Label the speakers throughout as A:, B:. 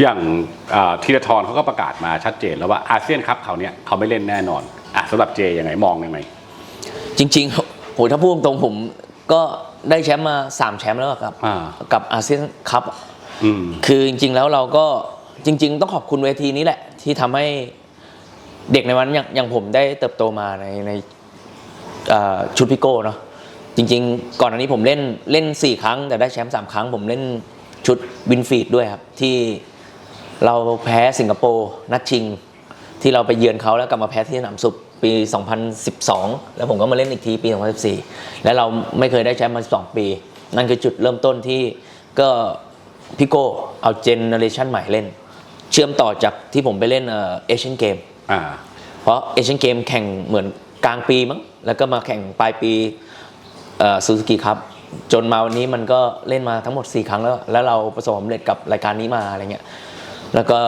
A: อย่างอ่าธีรทรเขาก็ประกาศมาชัดเจนแล้วว่าอาเซียนคัพเขาวเนี้ยเขาไม่เล่นแน่นอนอะสำหรับเจยังไงมองยังไง
B: จริงๆโหถ้าพูดตรงๆผมก็ได้แชมป์มา3แชมป์แล้วอะครับ
A: อ่า
B: กับอาเซียนคัพ
A: อืม
B: คือจริงๆแล้วเราก็จริง ๆ ต้องขอบคุณเวทีนี้แหละ ที่ทำให้เด็กในวันอย่างอย่างผมได้เติบโตมาในในเอ่อชุดพิโก้เนาะจริง ๆ ก่อนอันนี้ผมเล่นเล่น 4 ครั้ง แต่ได้แชมป์3ครั้ง ผมเล่นชุดวินฟีดด้วยครับที่ เราแพ้สิงคโปร์นัดชิง ที่เราไปเยือนเขาแล้วกลับมาแพ้ที่สนามสุขปี 2012 แล้วผมก็มาเล่นอีกทีปี 2014 แล้วเราไม่เคยได้แชมป์มา 12 ปี นั่นคือจุดเริ่มต้นที่ก็พี่โก้เอาเจเนอเรชันใหม่เล่น เชื่อมต่อจากที่ผมไปเล่นเอเชียนเกม
A: อ่า
B: เพราะเอเชียนเกมแข่งเหมือนกลางปีมั้งแล้วก็มาแข่งปลายปีซูซูกิครับจนมาวันนี้มันก็เล่นมาทั้งหมด 4 ครั้งแล้ว แล้วเราประสบความสำเร็จกับรายการนี้มาอะไรเงี้ย แล้วก็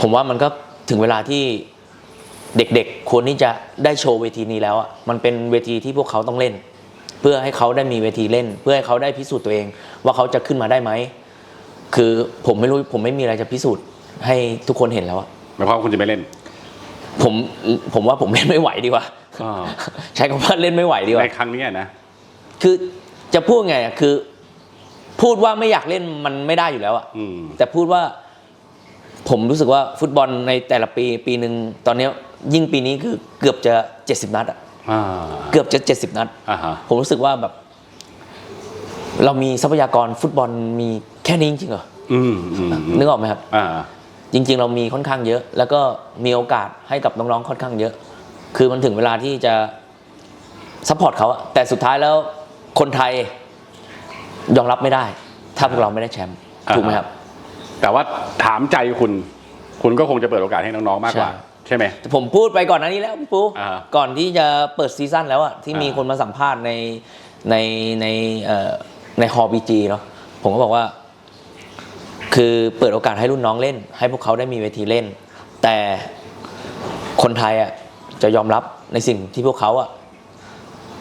B: ผมว่ามันก็ถึงเวลาที่เด็กๆควรที่จะได้โชว์เวทีนี้แล้วอะมันเป็นเวทีที่พวกเขาต้องเล่น เพื่อให้เขาได้มีเวทีเล่น เพื่อให้เขาได้พิสูจน์ตัวเอง ว่าเขาจะขึ้นมาได้ไหมคือผมไม่รู้ผมไม่มีอะไรจะพิสูจน์ให้ทุกคนเห็นแล้วอะ
A: หมายความว่าคุณจะไม่เล่น
B: ผมผมว่าผมเล่นไม่ไหวดีกว่า
A: อ่า
B: ใช้คำว่าเล่นไม่ไหวดีกว่า
A: ในครั้งเนี้ยนะ
B: คือจะพูดไงอะคือ พูดว่าไม่อยากเล่นมันไม่ได้อยู่แล้วอะ
A: อืม
B: แต่พูดว่า ผมรู้สึกว่าฟุตบอลในแต่ละปีปีหนึ่งตอนเนี้ยยิ่งปีนี้คือเกือบจะ 70 นัดอะ
A: อ่า
B: เกือบจะ 70 นัด
A: อ่าฮะ
B: ผมรู้สึกว่าแบบ เรามีทรัพยากรฟุตบอลมีแค่นี้จริงเหรอ
A: อืมอืมอืม
B: นึกออกไหมครับ
A: อ่า
B: จริง ๆ เรามีค่อนข้างเยอะ แล้วก็มีโอกาสให้กับน้องๆค่อนข้างเยอะ คือมันถึงเวลาที่จะซัพพอร์ตเขาอะแต่สุดท้ายแล้วคนไทยยอมรับไม่ได้ ถ้าพวกเราไม่ได้แชมป์
A: อ่า
B: ถูกไหมครับ
A: แต่ว่าถามใจคุณ คุณก็คงจะเปิดโอกาสให้น้องๆมากกว่า
B: ใช่
A: ใช่ไหม
B: ผมพูดไปก่อนหน้านี้แล้วพี่ปู
A: อ่า
B: ก่อนที่จะเปิดซีซั่นแล้วอะที่มี
A: อ่า
B: คนมาสัมภาษณ์ในในในเอ่อในฮอบีจีเนาะผมก็บอกว่า คือเปิดโอกาสให้รุ่นน้องเล่น ให้พวกเขาได้มีเวทีเล่น แต่คนไทยอะจะยอมรับในสิ่งที่พวกเขาอะ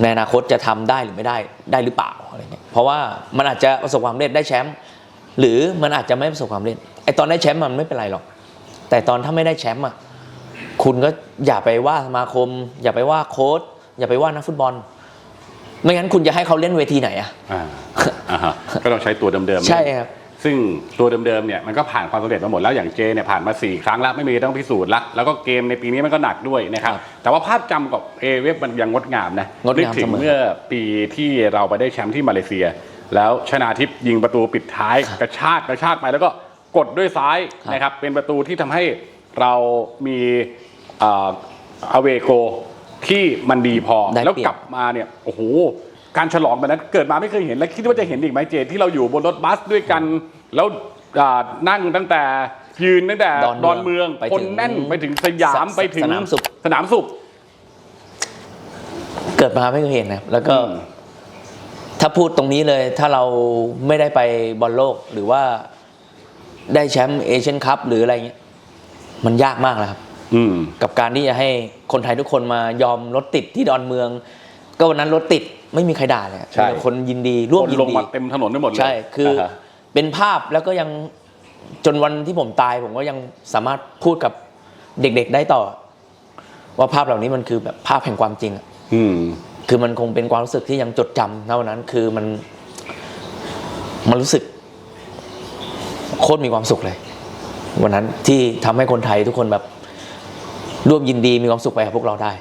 B: ในอนาคตจะทำได้หรือไม่ได้ได้หรือเปล่าอะไรเงี้ยเพราะว่ามันอาจจะประสบความสำเร็จได้แชมป์ หรือมันอาจจะไม่ประสบความสำเร็จไอตอนได้แชมป์มันไม่เป็นไรหรอก แต่ตอนถ้าไม่ได้แชมป์อะคุณก็อย่าไปว่าสมาคม อย่าไปว่าโค้ชอย่าไปว่านักฟุตบอล ไม่งั้นคุณจะให้เขาเล่นเวทีไหนอะ
A: อ่าอ่าฮะก็ต้องใช้ตัวเดิมๆ
B: ใช่ครับ
A: ซึ่งตัวเดิมๆเนี่ยมันก็ผ่านความสำเร็จมาหมดแล้วอย่างเจเนี่ยผ่านมา 4 ครั้งแล้วไม่มีต้องพิสูจน์ละแล้วก็เกมในปีนี้มันก็หนักด้วยนะครับ
B: ครับ
A: แต่ว่าภาพจำกับเอเวฟมันยังงดงามนะ
B: งด
A: นึก
B: งาม
A: ถึ
B: เส
A: ง
B: มอ
A: เมื่อปีที่เราไปได้แชมป์ที่มาเลเซีย แล้วชนาทิพย์ยิงประตูปิดท้ายกระชากกระชากไปแล้วก็กดด้วยซ้าย
B: ครับ
A: นะครับ เป็นประตูที่ทำให้เรามีอเวโกที่มันดีพอ
B: ได้
A: แล้ว
B: เปรียบ
A: กลับมาเนี่ยโอ้โหการฉลองแบบนั้นเกิดมาไม่เคยเห็นและคิดว่าจะเห็นอีกไหมเจที่เราอยู่บนรถบัสด้วยกัน แล้วอ่านั่งตั้งแต่ยืนตั้งแต่
B: ดอนเมือง
A: ดอนเมือง
B: ไป
A: ค
B: ถึ
A: น
B: ง
A: แน่นไปถึงสยาม
B: ส
A: ไปถึง
B: สนามสุข
A: สนามสุข
B: เกิดมาไม่เคยเห็นนะครับแล้วก็
A: อืม
B: ถ้าพูดตรงนี้เลยถ้าเราไม่ได้ไปบอลโลกหรือว่าได้แชมป์เอเชียนคัพหรืออะไรเงี้ยมันยากมากเลยครับ
A: อืม
B: กับการที่จะให้คนไทยทุกคนมายอมรถติดที่ดอนเมือง ก็วันนั้นรถติดไม่มีใครด่าเลยอะ
A: ใช่
B: มีแต่คนยินดีร่วม
A: คน
B: ยิน
A: ลง
B: ดี
A: มาเต็มถนนไปหมดเลย
B: ใช่คืออา
A: ฮะ
B: เป็นภาพแล้วก็ยังจนวันที่ผมตาย ผมก็ยังสามารถพูดกับเด็กๆได้ต่อ ว่าภาพเหล่านี้มันคือแบบภาพแห่งความจริงอะ
A: อืม
B: คือมันคงเป็นความรู้สึกที่ยังจดจำณวันนั้น คือมันมันรู้สึกโคตรมีความสุขเลย วันนั้นที่ทำให้คนไทยทุกคนแบบร่วมยินดีมีความสุขไปกับพวกเราได้